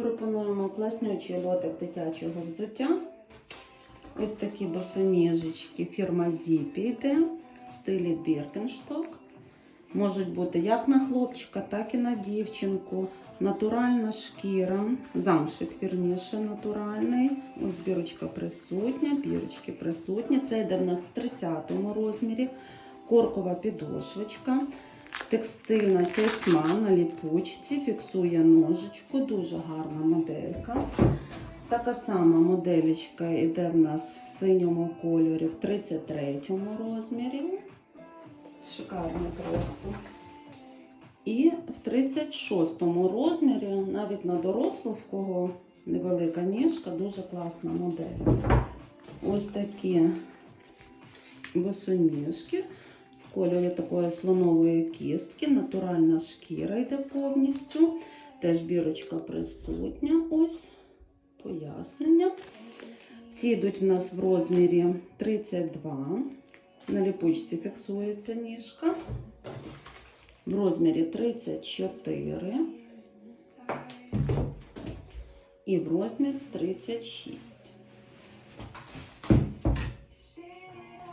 Пропонуємо класнючий лоток дитячого взуття. Ось такі босоніжечки фірма Зіпі йде в стилі Біркеншток. Можуть бути як на хлопчика, так і на дівчинку. Натуральна шкіра, замшик вірніше натуральний. Ось бірочка присутня, бірочки присутні. Це йде в нас в 30 розмірі. Коркова підошвочка. Текстильна тесьма на ліпучці, фіксує ножичку, дуже гарна моделька. Така сама моделечка йде в нас в синьому кольорі в 33 розмірі. Шикарний просто. І в 36 розмірі, навіть на дорослу, в кого невелика ніжка, дуже класна модель. Ось такі босоніжки кольорі такої слонової кістки, натуральна шкіра йде повністю. Теж бірочка присутня. Ось пояснення. Ці йдуть в нас в розмірі 32. На ліпучці фіксується ніжка. В розмірі 34 і в розмір 36.